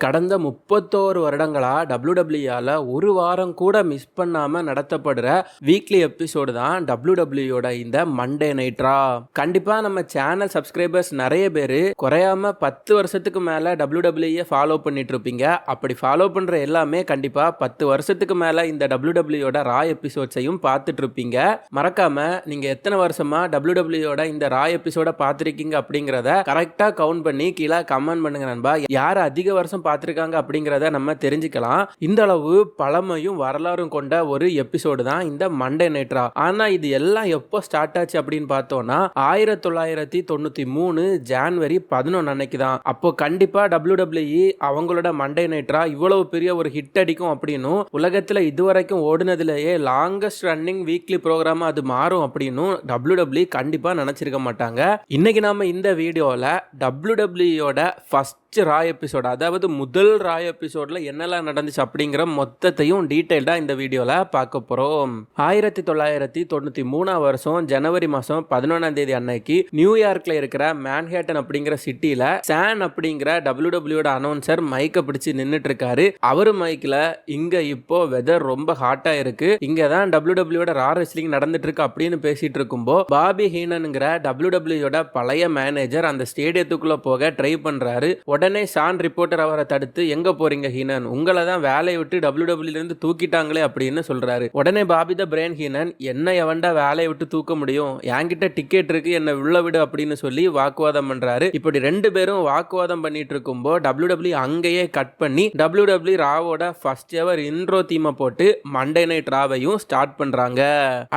கடந்த முப்பத்தோரு வருடங்களா டபிள்யூடபிள்யூஆல ஒரு வாரம் கூட மிஸ் பண்ணாமல் நடத்தப்படுற வீக்லி எபிசோடு தான் டபிள்யூடபிள்யூயோட இந்த மண்டே நைட்ரா கண்டிப்பாக நம்ம சேனல் சப்ஸ்கிரைபர்ஸ் நிறைய பேர் குறையாம பத்து வருஷத்துக்கு மேலே டபிள்யூடபிள்யூஏ ஃபாலோ பண்ணிட்டு இருப்பீங்க அப்படி ஃபாலோ பண்ணுற எல்லாமே கண்டிப்பாக பத்து வருஷத்துக்கு மேலே இந்த டபிள்யூடபிள்யூயோட ரா எபிசோட்ஸையும் பார்த்துட்டு இருப்பீங்க மறக்காம நீங்கள் எத்தனை வருஷமா டபிள்யூடபிள்யூயோட இந்த ரா எபிசோட பார்த்துருக்கீங்க அப்படிங்கிறத கரெக்டாக கவுண்ட் பண்ணி கீழே கமெண்ட் பண்ணுங்க நண்பா. யார் அதிக வருஷம் பார்த்துருக்காங்க அப்படிங்கிறத நம்ம தெரிஞ்சுக்கலாம். இந்த அளவு பழமையும் வரலாறும் கொண்ட ஒரு எபிசோடு தான் இந்த மண்டே நைட்ரா ஆனா இது எல்லாம் எப்போ ஸ்டார்ட் ஆச்சு அப்படின்னு பார்த்தோம்னா ஆயிரத்தி தொள்ளாயிரத்தி தொண்ணூத்தி மூணு ஜான்வரி பதினொன்று அன்னைக்கு தான். அப்போ கண்டிப்பாக டபிள்யூ அவங்களோட மண்டே நைட்ரா இவ்வளவு பெரிய ஒரு ஹிட் அடிக்கும் அப்படின்னும் உலகத்தில் இதுவரைக்கும் ஓடுனதுலேயே லாங்கஸ்ட் ரன்னிங் வீக்லி ப்ரோக்ராம் அது மாறும் அப்படின்னும் டபிள்யூ கண்டிப்பாக நினச்சிருக்க மாட்டாங்க. இன்னைக்கு நாம இந்த வீடியோவில் டபிள்யூடபிள்யூயோட ஃபர்ஸ்ட் ரா எபிசோட் அதாவது முதல் ராய் எபிசோட்ல என்னெல்லாம் நடந்துச்சு அப்படிங்கிற மொத்தத்தையும் டீட்டெயில்டாக இந்த வீடியோவில் பார்க்க போகிறோம் ஆயிரத்தி தொள்ளாயிரத்தி தொண்ணூற்றி மூணாம் வருஷம் ஜனவரி மாதம் பதினொன்றாம் தேதி அன்னைக்கு நியூயார்க்கில் இருக்கிற மேன்ஹேட்டன் அப்படிங்கிற சிட்டியில் சான் அப்படிங்கிற டபிள்யூ டபிள்யூட அனௌன்சர் மைக்கை பிடிச்சி நின்றுட்டு இருக்காரு அவர் மைக்கில் இங்கே இப்போ வெதர் ரொம்ப ஹாட்டாக இருக்கு. இங்கே தான் டபிள்யூ டபிள்யூட ரா ரெஸ்லிங் நடந்துட்டு இருக்கு அப்படின்னு பேசிட்டு இருக்கும்போ பாபி ஹீனனுங்கிற டபிள்யூ டபிள்யூட பழைய மேனேஜர் அந்த ஸ்டேடியத்துக்குள்ளே போக ட்ரை பண்ணுறாரு உடனே சான் ரிப்போர்ட்டர் அவரை தடுத்து எங்க போறீங்க ஹீனன்? உங்களை தான் வேலையை விட்டு டபிள்யூ டபிள்யூ இருந்து தூக்கிட்டாங்களே அப்படின்னு சொல்றாரு. உடனே பாபி த பிரேன் ஹீனன் என்ன எவன்டா வேலையை விட்டு தூக்க முடியும்? என்கிட்ட டிக்கெட் இருக்கு என்ன உள்ள விடு அப்படின்னு சொல்லி வாக்குவாதம் பண்றாரு. இப்படி ரெண்டு பேரும் வாக்குவாதம் பண்ணிட்டு இருக்கும்போ டபிள்யூ டபிள்யூ அங்கேயே கட் பண்ணி டபிள்யூ டபிள்யூ ராவோட ஃபர்ஸ்ட் எவர் இன்ட்ரோ தீமை போட்டு மண்டே நைட் ராவையும் ஸ்டார்ட் பண்றாங்க.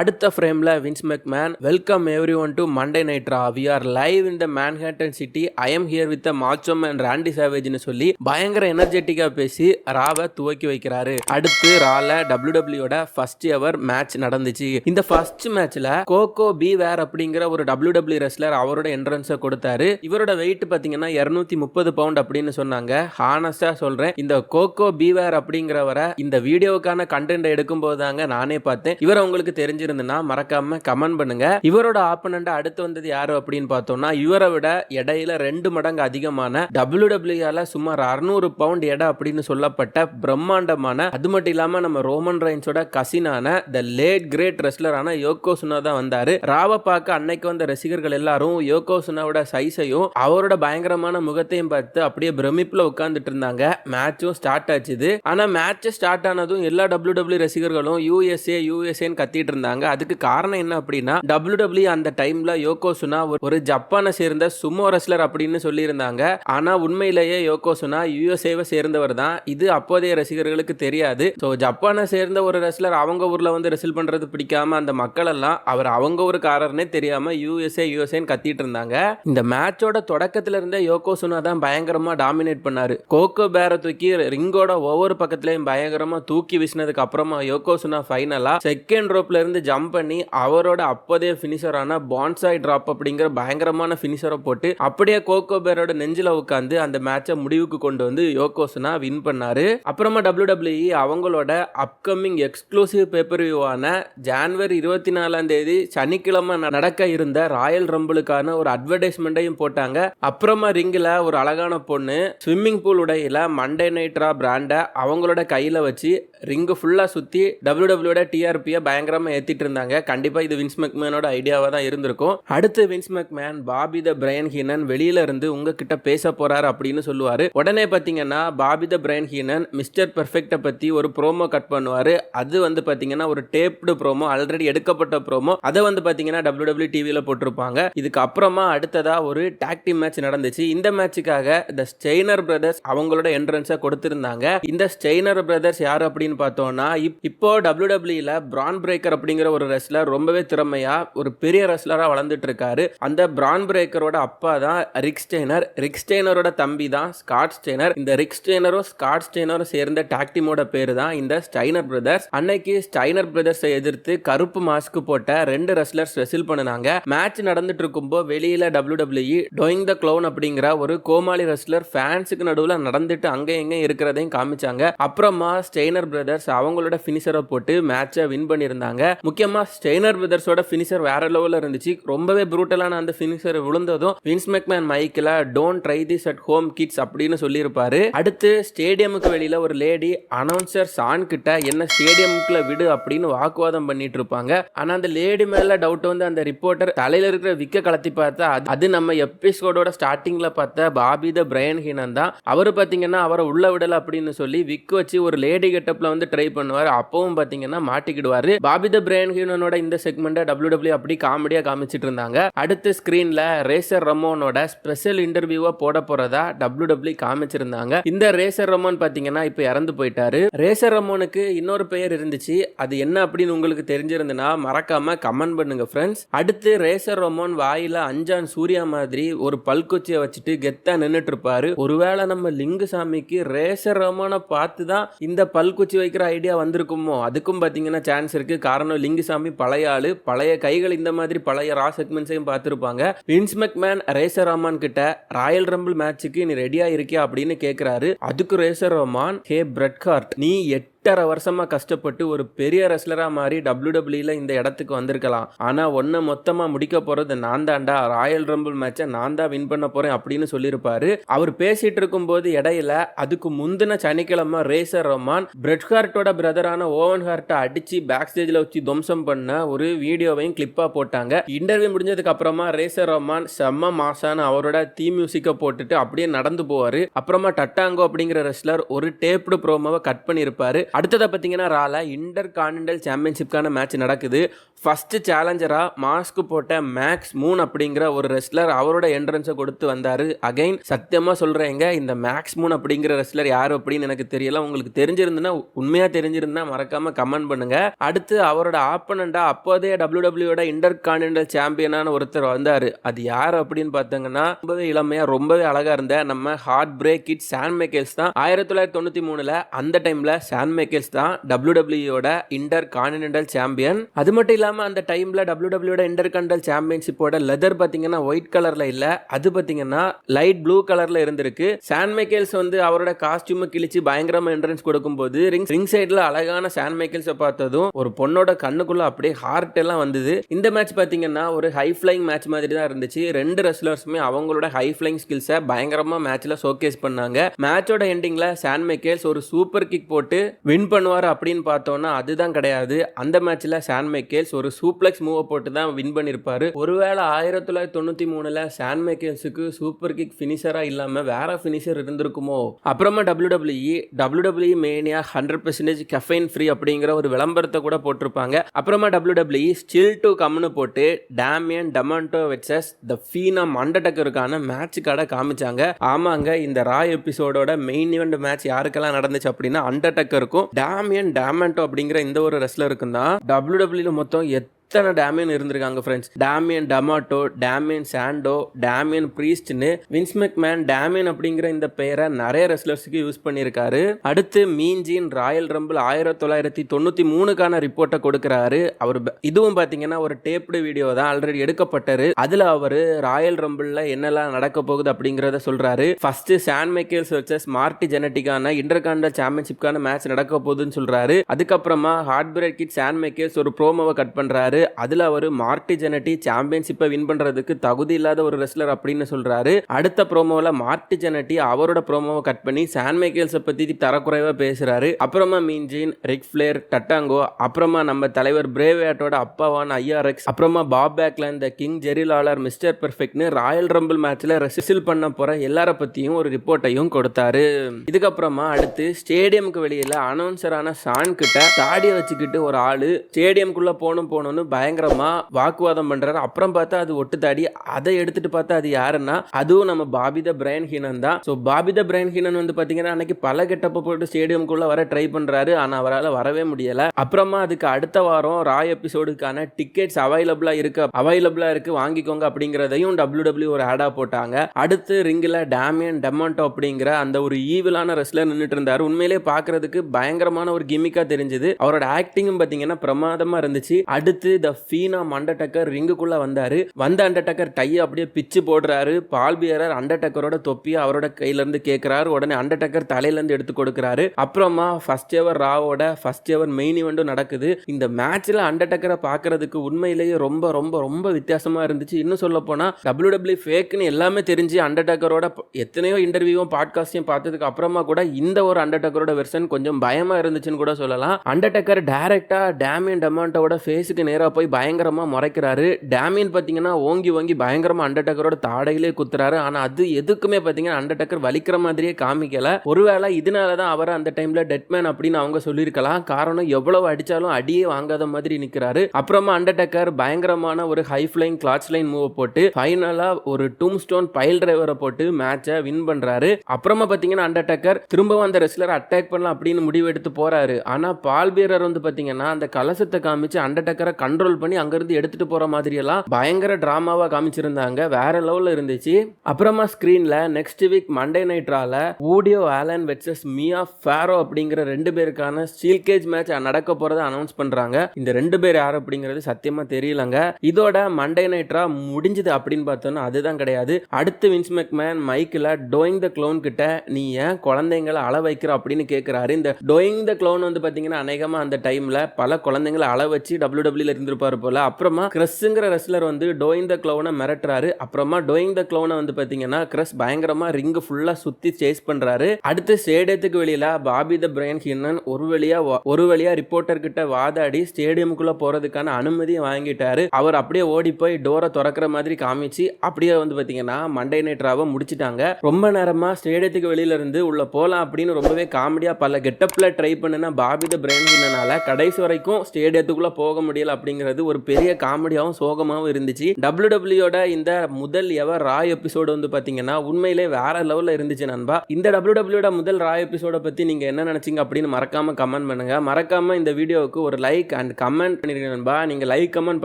அடுத்த ஃப்ரேம்ல Vince McMahon welcome everyone to Monday night Raw we are live in the Manhattan city I am here with Macho Man and Randy சேவேஜ்னு சொல்லி பயங்கர எனர்ஜெட்டிக்கா பேசி ராவை துவக்கி வைக்கிறாரு. அடுத்து ரால டபிள்யூ டபிள்யூட ஃபர்ஸ்ட் எவர் மேட்ச் நடந்துச்சு. இந்த ஃபர்ஸ்ட் மேட்ச்ல கோகோ பி வேர் அப்படிங்கிற ஒரு டபிள்யூ டபிள்யூ ரெஸ்லர் அவரோட என்ட்ரன்ஸை கொடுத்தாரு. இவரோட வெயிட் பார்த்தீங்கன்னா இரநூத்தி முப்பது பவுண்ட் அப்படின்னு சொன்னாங்க. ஹானஸ்டா சொல்றேன் இந்த கோகோ பி வேர் அப்படிங்கிறவரை இந்த வீடியோவுக்கான கண்டென்ட் எடுக்கும் போது தாங்க நானே பார்த்தேன். இவர் உங்களுக்கு தெரிஞ்சிருந்துன்னா மறக்காம கமெண்ட் பண்ணுங்க. இவரோட ஆப்பனண்ட் அடுத்து வந்தது யாரு அப்படின்னு பார்த்தோம்னா இவரை விட இடையில ரெண்டு மடங்கு அதிகமான டபிள்யூ டபிள்யூஆல சுமார் அறுநூறு பவுண்ட் எடை அப்படின்னு சொல்லப்பட்ட பிரம்மாண்டமான அது மட்டும் இல்லாமல் நம்ம ரோமன் ரைன்ஸோட கசினான த லேட் கிரேட் ரெஸ்லரான யோகோ சுனா தான் வந்தாரு. ராவை பார்க்க அன்னைக்கு வந்த ரசிகர்கள் எல்லாரும் யோகோ சுனாவோட சைஸையும் அவரோட பயங்கரமான முகத்தையும் பார்த்து அப்படியே பிரமிப்பில் உட்காந்துட்டு இருந்தாங்க. மேட்சும் ஸ்டார்ட் ஆச்சுது ஆனால் மேட்ச் ஸ்டார்ட் ஆனதும் எல்லா டபிள்யூ டபிள்யூ ரசிகர்களும் யூஎஸ்ஏ யூஎஸ்ஏன்னு கத்திட்டு இருந்தாங்க. அதுக்கு காரணம் என்ன அப்படின்னா டபிள்யூ டபிள்யூ அந்த டைம்ல யோகோ சுனா ஒரு ஜப்பானை சேர்ந்த சுமோ ரெஸ்லர் அப்படின்னு சொல்லியிருந்தாங்க. ஆனால் உண்மையிலேயே யோகோ சுனா யூஎஸ்ஏவை சேர்ந்தவர் தான். இது அப்போதைய ரசிகர்களுக்கு தெரியாது. ஸோ ஜப்பானை சேர்ந்த ஒரு ரெஸ்லர் அவங்க ஊரில் வந்து ரெசில் பண்ணுறது பிடிக்காம அந்த மக்கள் எல்லாம் அவர் அவங்க ஊருக்காரர்னே தெரியாமல் யூஎஸ்ஏ யூஎஸ்ஏன்னு கத்திட்டு இருந்தாங்க. இந்த மேட்சோட தொடக்கத்துல இருந்தே யோகோ சுனா தான் பயங்கரமாக டாமினேட் பண்ணாரு. கோகோ பேரை தூக்கி ரிங்கோட ஒவ்வொரு பக்கத்துலேயும் பயங்கரமாக தூக்கி வீசினதுக்கு அப்புறமா யோகோ சுனா ஃபைனலாக செகண்ட் ரோப்ல இருந்து ஜம்ப் பண்ணி அவரோட அப்போதைய ஃபினிஷரான பான்சாய் ட்ராப் அப்படிங்கிற பயங்கரமான ஃபினிஷரை போட்டு அப்படியே கோகோ பேரோட நெஞ்சில் உட்காந்து அந்த மேட்சை முடிவுக்கு கொண்டு வந்து யோகோசனா வின் பண்ணாரு. அப்புறமா டபிள்யூ டபிள்யூஇ அவங்களோட அப்கமிங் எக்ஸ்க்ளூசிவ் பேப்பர் வியூவான ஜான்வரி இருபத்தி நாலாம் தேதி சனிக்கிழமை நடக்க இருந்த ராயல் ரம்பிளுக்கான ஒரு அட்வர்டைஸ்மெண்ட்டையும் போட்டாங்க. அப்புறமா ரிங்கில் ஒரு அழகான பொண்ணு ஸ்விம்மிங் பூல் உடையில மண்டே நைட்ரா பிராண்டை அவங்களோட கையில் வச்சு ரிங்கு ஃபுல்லாக சுற்றி டபிள்யூ டபிள்யூட டிஆர்பியை பயங்கரமாக ஏற்றிட்டு இருந்தாங்க. கண்டிப்பாக இது வின்ஸ் மெக்மேனோட ஐடியாவாக தான் இருந்திருக்கும். அடுத்து Vince McMahon Bobby the Brain Heenan வெளியில இருந்து உங்ககிட்ட பேச போறாரு அப்படின்னு சொல்லுவாரு. உடனே பார்த்தீங்கன்னா Bobby the Brain Heenan mister பெர்ஃபெக்டை பற்றி ஒரு ப்ரோமோ கட் பண்ணுவார். அது வந்து பார்த்தீங்கன்னா ஒரு டேப்டு ப்ரோமோ ஆல்ரெடி எடுக்கப்பட்ட ப்ரோமோ. அதை வந்து பார்த்தீங்கன்னா டபிள்யூ டபிள்யூ டிவியில் போட்டிருப்பாங்க. இதுக்கு அப்புறமா அடுத்ததா ஒரு டாக்டிவ் மேட்ச் நடந்துச்சு. இந்த மேட்சுக்காக த ஸ்டெய்னர் பிரதர்ஸ் அவங்களோட என்ட்ரன்ஸை கொடுத்துருந்தாங்க. இந்த ஸ்டெய்னர் பிரதர்ஸ் யார் அப்படின்னு பார்த்தோம்னா இப்போ டபிள்யூ டபிள்யூல பிரான் பிரேக்கர் அப்படிங்கிற ஒரு ரெஸ்லர் ரொம்பவே திறமையா ஒரு பெரிய ரெஸ்லராக வளர்ந்துட்டு இருக்காரு அந்த பிரான் பிரேக்கரோட அப்பா தான் ரிக் ஸ்டெய்னர் ரிக் ஸ்டெய்னரோட தம்பி தான் ஸ்காட் ஸ்டெய்னர் இந்த ரிக் ஸ்டெய்னரும் ஸ்காட் ஸ்டெய்னரும் சேர்ந்த டாக் டீமோட தான் இந்த ஸ்டைனர் பிரதர்ஸ். அன்னைக்கு ஸ்டைனர் பிரதர்ஸை எதிர்த்து கருப்பு மாஸ்க் போட்ட ரெண்டு ரெஸ்லர்ஸ் ரெசில் பண்ணினாங்க. மேட்ச் நடந்துட்டு இருக்கும்போது வெளியில W WWE doing the clown அப்படிங்கிற ஒரு கோமாளி ரெஸ்லர் ஃபேன்ஸுக்கு நடுவில் நடந்துட்டு அங்கே எங்கே இருக்கிறதையும் காமிச்சாங்க. அப்புறமா ஸ்டெய்னர் பிரதர்ஸ் அவங்களோட ஃபினிஷரை போட்டு மேட்சை வின் பண்ணியிருந்தாங்க. முக்கியமாக ஸ்டெய்னர் பிரதர்ஸோட ஃபினிஷர் வேற லெவலில் இருந்துச்சு. ரொம்பவே ப்ரூட்டலான அந்த ஃபினிஷர் விழுந்ததும் வின்ஸ் மெக்மேன் மைக்கில் don't try this at home kids அப்படின்னு சொல்லியிருப்பாங்க. சொல்லியிருப்பாரு அடுத்து ஸ்டேடியமுக்கு வெளியில ஒரு லேடி அனௌன்சர் சான் கிட்ட என்ன ஸ்டேடியமுக்குள்ள விடு அப்படின்னு வாக்குவாதம் பண்ணிட்டு இருப்பாங்க. ஆனா அந்த லேடி மேல டவுட் வந்து அந்த ரிப்போர்ட்டர் தலையில இருக்கிற விக்க கலத்தி பார்த்தா அது- நம்ம எபிசோடோட ஸ்டார்டிங்ல பார்த்த பாபி த பிரையன் ஹீனன் தான். அவர் பாத்தீங்கன்னா அவரை உள்ள விடல அப்படின்னு சொல்லி விக் வச்சு ஒரு லேடி கெட்டப்ல வந்து ட்ரை பண்ணுவார். அப்பவும் பாத்தீங்கன்னா மாட்டிக்கிடுவாரு. பாபி த பிரையன் ஹீனனோட இந்த செக்மெண்ட்டை டபிள்யூ டபிள்யூ அப்படி காமெடியா காமிச்சிட்டு இருந்தாங்க. அடுத்த ஸ்கிரீன்ல ரேசர் ரமோனோட ஸ்பெஷல் இன்டர்வியூவா போட போறதா டபிள்யூ டபிள்யூ காமிச்சிருந்தாங்க இந்த ரேசர் ரமோன் பாத்தீங்கன்னா இப்போ இறந்து போயிட்டாரு. ரேசர் ரமோனுக்கு இன்னொரு பெயர் இருந்துச்சு. அது என்ன அப்படின்னு உங்களுக்கு தெரிஞ்சிருந்ததுன்னா மறக்காம கமெண்ட் பண்ணுங்க ஃப்ரெண்ட்ஸ் அடுத்து ரேசர் ரமோன் வாயில அஞ்சான் சூர்யா மாதிரி ஒரு பல்குச்சியை வச்சுட்டு கெத்தா நின்னுட்டு இருப்பாரு ஒருவேளை நம்ம லிங்குசாமிக்கு ரேசர் ரமோனை பார்த்து தான் இந்த பல்குச்சி வைக்கிற ஐடியா வந்திருக்குமோ? அதுக்கும் பாத்தீங்கன்னா சான்ஸ் இருக்கு. காரணம் லிங்குசாமி பழைய ஆளு. பழைய கைகள் இந்த மாதிரி பழைய ரா செக்மெண்ட்ஸையும் பார்த்துருப்பாங்க. வின்ஸ் மெக்மேன் ரேசர் ரமான் கிட்ட ராயல் ரம்பிள் மேட்சுக்கு நீ ரெடியா இருக்கியா அப்படின்னு கேக்குறாரு. அதுக்கு Razor Ramon hey Bret Hart நீ எட்டரை வருஷமாக கஷ்டப்பட்டு ஒரு பெரிய ரெஸ்லராக மாறி டபிள்யூ டபிள்யூல இந்த இடத்துக்கு வந்திருக்கலாம். ஆனால் ஒன்றை மொத்தமாக முடிக்க போகிறது நான் தான்டா. ராயல் ரம்பிள் மேட்சை நான் தான் வின் பண்ண போகிறேன் அப்படின்னு சொல்லியிருப்பாரு. அவர் பேசிகிட்டு இருக்கும்போது இடையில அதுக்கு முந்தின சனிக்கிழமை ரேசர் ரொமான் பிரெட் ஹார்ட்டோட பிரதரான ஓவன் ஹார்ட்டை அடித்து பேக் ஸ்டேஜில் வச்சு துவம்சம் பண்ண ஒரு வீடியோவையும் கிளிப்பாக போட்டாங்க. இன்டர்வியூ முடிஞ்சதுக்கு அப்புறமா ரேசர் ரொமான் செம்ம மாசான அவரோட தீ மியூசிக்கை போட்டுட்டு அப்படியே நடந்து போவார். அப்புறமா டட்டாங்கோ அப்படிங்கிற ரெஸ்லர் ஒரு டேப்டு ப்ரோமோவை கட் பண்ணியிருப்பாரு. அடுத்ததை பார்த்தீங்கன்னா ரால இன்டர் கான்டினல் சாம்பியன்ஷிப்கான மேட்ச் நடக்குது. ஃபஸ்ட்டு சேலஞ்சராக மாஸ்க் போட்ட மேக்ஸ் மூன் அப்படிங்கிற ஒரு ரெஸ்லர் அவரோட என்ட்ரன்ஸை கொடுத்து வந்தார். அகைன் சத்தியமாக சொல்கிறேங்க இந்த மேக்ஸ் மூன் அப்படிங்கிற ரெஸ்லர் யார் அப்படின்னு எனக்கு தெரியல. உங்களுக்கு தெரிஞ்சிருந்துன்னா உண்மையாக தெரிஞ்சிருந்தா மறக்காமல் கமெண்ட் பண்ணுங்க. அடுத்து அவரோட ஆப்பனண்டாக அப்போதே டபிள்யூ டபிள்யூட இன்டர் கான்டினென்டல் சாம்பியனான ஒருத்தர் வந்தார். அது யார் அப்படின்னு பார்த்தீங்கன்னா ரொம்பவே இளமையாக ரொம்பவே அழகாக இருந்த நம்ம heart break kit Shawn Michaels தான். ஆயிரத்தி தொள்ளாயிரத்தி தொண்ணூற்றி மூணில் அந்த டைமில் சான் மேக்கேல்ஸ் தான் டபிள்யூ டபிள்யூட இன்டர் கான்டினென்டல் சாம்பியன் அது மட்டும் இல்லாமல் இல்லாமல் அந்த டைமில் டபிள்யூ டபிள்யூட இன்டர் சாம்பியன்ஷிப்போட லெதர் பார்த்தீங்கன்னா ஒயிட் கலர்ல இல்லை. அது பார்த்தீங்கன்னா லைட் ப்ளூ கலர்ல இருந்திருக்கு. சான் மைக்கேல்ஸ் வந்து அவரோட காஸ்டியூமை கிழிச்சு பயங்கரமாக என்ட்ரன்ஸ் கொடுக்கும்போது ரிங் ரிங் சைடில் அழகான சான் மைக்கேல்ஸை பார்த்ததும் ஒரு பொண்ணோட கண்ணுக்குள்ளே அப்படியே ஹார்ட் எல்லாம் வந்தது. இந்த மேட்ச் பார்த்தீங்கன்னா ஒரு ஹை ஃப்ளைங் மேட்ச் மாதிரி தான் இருந்துச்சு. ரெண்டு ரெஸ்லர்ஸுமே அவங்களோட ஹை ஃப்ளைங் ஸ்கில்ஸை பயங்கரமாக மேட்ச்ல ஷோகேஸ் பண்ணாங்க. மேட்சோட எண்டிங்கில் சான் மைக்கேல்ஸ் ஒரு சூப்பர் கிக் போட்டு வின் பண்ணுவார் அப்படின்னு பார்த்தோம்னா அதுதான் கிடையாது. அந்த மேட்ச்சில் சான் மைக்கேல்ஸ் ஒரு சூப்ளெக்ஸ் மூவை போட்டு தான் வின் பண்ணியிருப்பாரு ஒருவேளை ஆயிரத்தி தொள்ளாயிரத்தி தொண்ணூற்றி மூணில் சான் மைக்கேல்ஸுக்கு சூப்பர் கிக் ஃபினிஷராக இல்லாமல் வேற ஃபினிஷர் இருந்திருக்குமோ? அப்புறமா W W E W W mania hundred percentage caffeine free அப்படிங்கிற ஒரு விளம்பரத்தை கூட போட்டிருப்பாங்க. அப்புறமா டபிள்யூ டபிள்யூஇ ஸ்டில் டு கம்னு போட்டு டேமியன் டமாண்டோ வெச்சஸ் த ஃபீனம் அண்டர்டக்கருக்கான மேட்ச் கடை காமிச்சாங்க. ஆமாங்க இந்த ராய் எபிசோடோட மெயின் இவெண்ட் மேட்ச் யாருக்கெல்லாம் நடந்துச்சு அப்படின்னா அண்டர்டக்கருக்கும் டேமியன் டேமண்டோ அப்படிங்கிற இந்த ஒரு ரெஸ்லருக்கும் தான் டபிள்யூ டபிள்யூல மொத்தம் எத் இத்தனை டேமியன் இருந்திருக்காங்க friends Damien Demento Damien Sandow Damien பிரீஸ்ட்னு Vince McMahon Damien அப்படிங்கிற இந்த பெயரை நிறைய ரெஸ்லர்ஸுக்கு யூஸ் பண்ணியிருக்காரு. அடுத்து மீன்ஜின் ராயல் ரம்பிள் ஆயிரத்தி தொள்ளாயிரத்தி தொண்ணூற்றி மூணுக்கான ரிப்போர்ட்டை கொடுக்குறாரு. அவர் இதுவும் பார்த்தீங்கன்னா ஒரு டேப்டு வீடியோ தான் ஆல்ரெடி எடுக்கப்பட்டாரு அதில் அவர் ராயல் ரம்பிளில் என்னெல்லாம் நடக்க போகுது அப்படிங்கிறத சொல்கிறாரு first Shawn Michaels versus Marty ஜெனட்டிக்கான இன்டர்காண்டல் சாம்பியன்ஷிப்கான மேட்ச் நடக்க போகுதுன்னு சொல்கிறாரு அதுக்கப்புறமா Hart Bret Kid Shawn Michaels ஒரு ப்ரோமோவை கட் பண்ணுறாரு அதில் அவர் மார்டி ஜெனட்டி சாம்பியன்ஷிப்பை வின் பண்ணுறதுக்கு தகுதி இல்லாத ஒரு ரெஸ்லர் அப்படின்னு சொல்கிறாரு அடுத்த ப்ரோமோவில் மார்டி ஜெனட்டி அவரோட ப்ரோமோவை கட் பண்ணி சான் மைக்கேல்ஸை பற்றி தரக்குறைவாக பேசுகிறாரு அப்புறமா மீன்ஜின் ரிக் ஃப்ளேர் டட்டாங்கோ அப்புறமா நம்ம தலைவர் பிரேவேட்டோட அப்பாவான ஐஆர்எக்ஸ் அப்புறமா Bob Backlund the king Jerry Lawler mister பெர்ஃபெக்ட்னு Royal rumble மேட்ச்சில் ரெசில் பண்ண போகிற எல்லார பற்றியும் ஒரு ரிப்போர்ட்டையும் கொடுத்தாரு. இதுக்கப்புறமா அடுத்து ஸ்டேடியமுக்கு வெளியில் அனௌன்சரான ஷான் கிட்ட தாடியை வச்சுக்கிட்டு ஒரு ஆளு ஸ்டேடியம்குள்ளே போகணும் போகணும்னு பயங்கரமா வாக்குவாதம் பண்றாரு. அப்புறம் பார்த்தா அது ஒட்டுத்தாடி அதை எடுத்துட்டு பார்த்தா அது யாருன்னா அதுவும் நம்ம பாபித பிரைன் ஹீனன் தான். So Bobby the Brain Heenan வந்து பாத்தீங்கன்னா அன்னைக்கு பல கெட்டப்ப போட்டு ஸ்டேடியம்குள்ள வர ட்ரை பண்றாரு. ஆனா அவரால் வரவே முடியல. அப்புறமா அதுக்கு அடுத்த வாரம் ராய் எபிசோடுக்கான டிக்கெட்ஸ் அவைலபிளா இருக்கு. அவைலபிளா இருக்கு. வாங்கிக்கோங்க அப்படிங்கிறதையும் டபிள்யூ டபிள்யூ ஒரு ஆடா போட்டாங்க. அடுத்து ரிங்கில் டேமியன் டெமாண்டோ அப்படிங்கிற அந்த ஒரு ஈவிலான ரெஸ்லர் நின்றுட்டு இருந்தாரு. உண்மையிலே பார்க்கறதுக்கு பயங்கரமான ஒரு கிமிக்கா தெரிஞ்சது. அவரோட ஆக்டிங்கும் பார்த்தீங்கன்னா பிரமாதமாக இருந்துச்சு. அடுத்து த ஃபீனாம் அண்டர்டக்கர் ரிங்குக்குள்ள வந்தாரு. வந்த அண்டர்டக்கர் டையை அப்படியே பிச்சு போடுறாரு. பால் பியரர் அண்டர்டக்கரோட தொப்பியை அவரோட கையில இருந்து கேட்கிறாரு உடனே அண்டர்டக்கர் தலையில இருந்து எடுத்து கொடுக்குறாரு. அப்புறமா ஃபர்ஸ்ட் எவர் ராவோட ஃபர்ஸ்ட் எவர் மெயின் இவெண்ட்டும் நடக்குது. இந்த மேட்ச்ல அண்டர்டக்கரை பார்க்கறதுக்கு உண்மையிலேயே ரொம்ப ரொம்ப ரொம்ப வித்தியாசமா இருந்துச்சு. இன்னும் சொல்ல போனா டபிள்யூ டபிள்யூ ஃபேக்னு எல்லாமே தெரிஞ்சு அண்டர்டக்கரோட எத்தனையோ இன்டர்வியூவும் பாட்காஸ்டையும் பார்த்ததுக்கு அப்புறமா கூட இந்த ஒரு அண்டர்டக்கரோட வெர்ஷன் கொஞ்சம் பயமா இருந்துச்சுன்னு கூட சொல்லலாம். அண்டர்டக்கர் டைரக்டா டேமியன் டெமாண்டோட ஃபேஸுக்கு நேரா போய் பயங்கரமா முறைக்கிறாரு. டேமியன் பார்த்தீங்கன்னா ஓங்கி ஓங்கி பயங்கரமா அண்டர்டேக்கரோட தாடையிலே குத்துறாரு. ஆனா அது எதுக்குமே பார்த்தீங்கன்னா அண்டர்டேக்கர் வலிக்கிற மாதிரியே காமிக்கல. ஒருவேளை இதனால தான் அவர் அந்த டைம்ல டெட்மேன் அப்படின்னு அவங்க சொல்லியிருக்கலாம். காரணம் எவ்வளவு அடித்தாலும் அடியே வாங்காத மாதிரி நிக்கிறாரு. அப்புறமா அண்டர்டேக்கர் பயங்கரமான ஒரு high flying clothesline move போட்டு ஃபைனலா ஒரு டூம் ஸ்டோன் பைல் டிரைவரை போட்டு மேட்சை வின் பண்றாரு. அப்புறமா பார்த்தீங்கன்னா அண்டர்டேக்கர் திரும்பவும் அந்த ரெஸ்லர் அட்டாக் பண்ணலாம் அப்படின்னு முடிவெடுத்து போறாரு. ஆனால் பால் பீரர் வந்து பார்த்தீங்கன்னா அந்த கலசத்தை காமிச்சு அண்டர்டக்கரை கண்ட்ரோல் பண்ணி அங்கேருந்து எடுத்துட்டு போற மாதிரி எல்லாம் பயங்கர டிராமாவா காமிச்சிருந்தாங்க. வேற லெவல்ல இருந்துச்சு. அப்புறமா ஸ்கிரீன்ல நெக்ஸ்ட் வீக் மண்டே நைட்ரால ஊடியோ ஆலன் வெர்சஸ் மியா ஃபேரோ அப்படிங்கிற ரெண்டு பேருக்கான ஸ்டீல் கேஜ் மேட்ச் நடக்க போகிறத அனௌன்ஸ் பண்றாங்க. இந்த ரெண்டு பேர் யார் அப்படிங்கிறது சத்தியமா தெரியலங்க. இதோட மண்டே நைட்ரா முடிஞ்சது அப்படின்னு பார்த்தோன்னா அதுதான் கிடையாது. அடுத்து வின்ஸ் மெக்மேன் மைக்கில் டோயிங் த க்ளோன் கிட்ட நீ ஏன் குழந்தைங்களை அள வைக்கிற அப்படின்னு கேட்குறாரு இந்த டோயிங் த க்ளோன் வந்து பார்த்தீங்கன்னா அநேகமாக அந்த டைமில் பல குழந்தைங்களை அள வச்சு டபிள்யூ டபிள்யூல இருந்திருப்பாரு போல. அப்புறமா கிரஸ்ஸுங்கிற ரெஸ்லர் வந்து டோயிங் த க்ளோனை மிரட்டுறாரு. அப்புறமா டோயிங் த க்ளோனை வந்து பார்த்தீங்கன்னா கிரஸ் பயங்கரமா ரிங் ஃபுல்லாக சுற்றி சேஸ் பண்றாரு. அடுத்து ஸ்டேடியத்துக்கு வெளியில பாபி த பிரையன் ஹின்னன் ஒரு வழியா ஒரு வழியா ரிப்போர்ட்டர் கிட்ட வாதாடி ஸ்டேடியமுக்குள்ள போறதுக்கான அனுமதியை வாங்கிட்டாரு. அவர் அப்படியே ஓடி போய் டோரை திறக்கிற மாதிரி காமிச்சு அப்படியே வந்து பார்த்தீங்கன்னா மண்டே நைட்ராவை முடிச்சிட்டாங்க. ரொம்ப நேரமா ஸ்டேடியத்துக்கு வெளியில இருந்து உள்ள போலாம் அப்படின்னு ரொம்பவே காமெடியா பல கெட்டப்ல ட்ரை பண்ணுன பாபி த பிரையன் ஹின்னனால கடைசி வரைக்கும் ஸ்டேடியத்துக்குள்ள போக முடியல அப்படிங்கிறது ஒரு பெரிய காமெடியாகவும் சோகமாகவும் இருந்துச்சு. டபிள்யூ டபிள்யூட இந்த முதல் எவர் ராய் எபிசோடு வந்து பார்த்தீங்கன்னா உண்மையிலே வேற லெவலில் இருந்துச்சு நண்பா. இந்த டபிள்யூ டபிள்யூட முதல் ராய் எபிசோடை பற்றி நீங்கள் என்ன நினச்சிங்க அப்படின்னு மறக்காமல் கமெண்ட் பண்ணுங்கள் மறக்காம இந்த வீடியோவுக்கு ஒரு லைக் அண்ட் கமெண்ட் பண்ணிருங்க நண்பா. நீங்கள் லைக் கமெண்ட்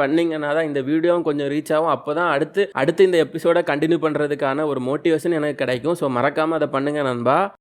பண்ணீங்கன்னா தான் இந்த வீடியோவும் கொஞ்சம் ரீச் ஆகும். அப்போ தான் அடுத்து அடுத்து இந்த எபிசோடை கண்டினியூ பண்ணுறதுக்கான ஒரு மோட்டிவேஷன் எனக்கு கிடைக்கும். ஸோ மறக்காமல் அதை பண்ணுங்க நண்பா.